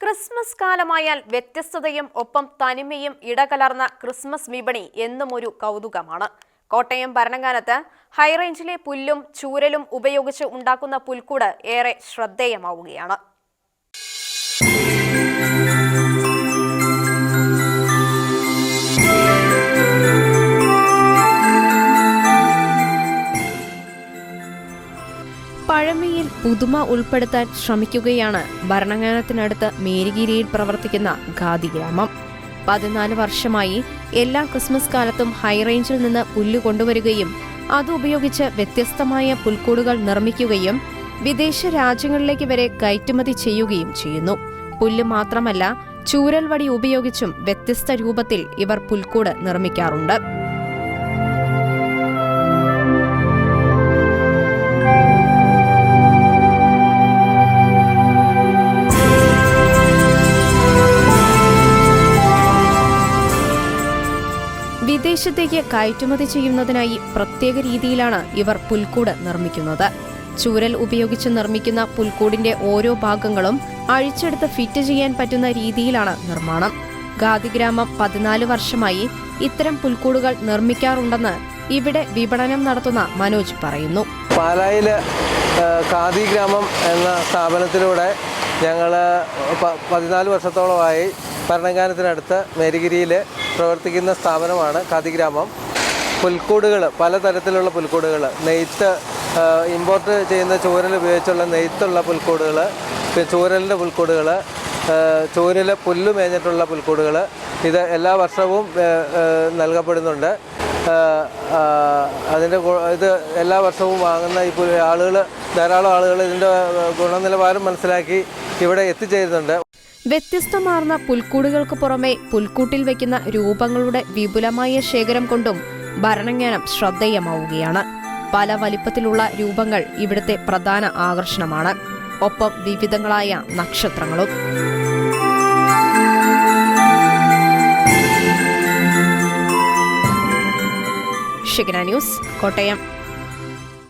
Christmas കാലമായാൽ വ്യത്യസ്തതയും ഒപ്പം തനിമയും ഇടകലർന്ന Christmas വിപണി എന്നും ഒരു കൗതുകമാണ്. കോട്ടയം ഭരണകാലത്ത് ഹൈറേഞ്ചിലെ പുല്ലും ചൂരലും ഉപയോഗിച്ച് ഉണ്ടാക്കുന്ന പുൽക്കൂട് ഏറെ ശ്രദ്ധേയമാവുകയാണ്. പഴമയിൽ പുതുമ ഉൾപ്പെടുത്താൻ ശ്രമിക്കുകയാണ്. ഭരണങ്ങാനത്തിനടുത്ത് മേരിഗിരിയിൽ പ്രവർത്തിക്കുന്ന ഖാദി ഗ്രാമം. പതിനാല് വർഷമായി എല്ലാ ക്രിസ്മസ് കാലത്തും ഹൈറേഞ്ചിൽ നിന്ന് പുല്ല് കൊണ്ടുവരികയും അതുപയോഗിച്ച് വ്യത്യസ്തമായ പുൽക്കൂടുകൾ നിർമ്മിക്കുകയും വിദേശ രാജ്യങ്ങളിലേക്ക് വരെ കയറ്റുമതി ചെയ്യുകയും ചെയ്യുന്നു. പുല്ല് മാത്രമല്ല ചൂരൽ വടി ഉപയോഗിച്ചും വ്യത്യസ്ത രൂപത്തിൽ ഇവർ പുൽക്കൂട് നിർമ്മിക്കാറുണ്ട്. വിദേശത്തേക്ക് കയറ്റുമതി ചെയ്യുന്നതിനായി പ്രത്യേക രീതിയിലാണ് ഇവർ പുൽക്കൂട് നിർമ്മിക്കുന്നത്. ചൂരൽ ഉപയോഗിച്ച് നിർമ്മിക്കുന്ന പുൽക്കൂടിന്റെ ഓരോ ഭാഗങ്ങളും അഴിച്ചെടുത്ത് ഫിറ്റ് ചെയ്യാൻ പറ്റുന്ന രീതിയിലാണ് നിർമ്മാണം. ഗാദിഗ്രാമം പതിനാല് വർഷമായി ഇത്തരം പുൽക്കൂടുകൾ നിർമ്മിക്കാറുണ്ടെന്ന് ഇവിടെ വിപണനം നടത്തുന്ന മനോജ് പറയുന്നു. പാലായിൽ ഖാദി ഗ്രാമം എന്ന സ്ഥാപനത്തിലൂടെ ഞങ്ങൾ പതിനാല് വർഷത്തോളമായി ഭരണങ്ങാനത്തിനടുത്ത് മേരിഗിരിയിൽ പ്രവർത്തിക്കുന്ന സ്ഥാപനമാണ് ഖാദി ഗ്രാമം. പുൽക്കൂടുകൾ പലതരത്തിലുള്ള പുൽക്കൂടുകൾ നെയ്ത്ത് ഇമ്പോർട്ട് ചെയ്യുന്ന ചൂരൽ ഉപയോഗിച്ചുള്ള നെയ്ത്തുള്ള പുൽക്കൂടുകൾ പിന്നെ ചൂരലിന്റെ പുൽക്കൂടുകൾ ചൂരൽ പുല്ല് മേഞ്ഞിട്ടുള്ള പുൽക്കൂടുകൾ ഇത് എല്ലാ വർഷവും നൽകപ്പെടുന്നുണ്ട്. അതിന്റെ ഇത് എല്ലാ വർഷവും വാങ്ങുന്ന ഈ ആളുകൾ ധാരാളം ആളുകൾ ഇതിന്റെ ഗുണനിലവാരം മനസ്സിലാക്കി ഇവിടെ എത്തിച്ചേരുന്നുണ്ട്. വ്യത്യസ്തമാർന്ന പുൽക്കൂടുകൾക്ക് പുറമെ പുൽക്കൂട്ടിൽ വയ്ക്കുന്ന രൂപങ്ങളുടെ വിപുലമായ ശേഖരം കൊണ്ടും ഭരണജ്ഞാനം ശ്രദ്ധേയമാവുകയാണ്. പല വലിപ്പത്തിലുള്ള രൂപങ്ങൾ ഇവിടുത്തെ പ്രധാന ആകർഷണമാണ്. ഒപ്പം വിവിധങ്ങളായ നക്ഷത്രങ്ങളും. ഷിഗ്ന ന്യൂസ് കോട്ടയം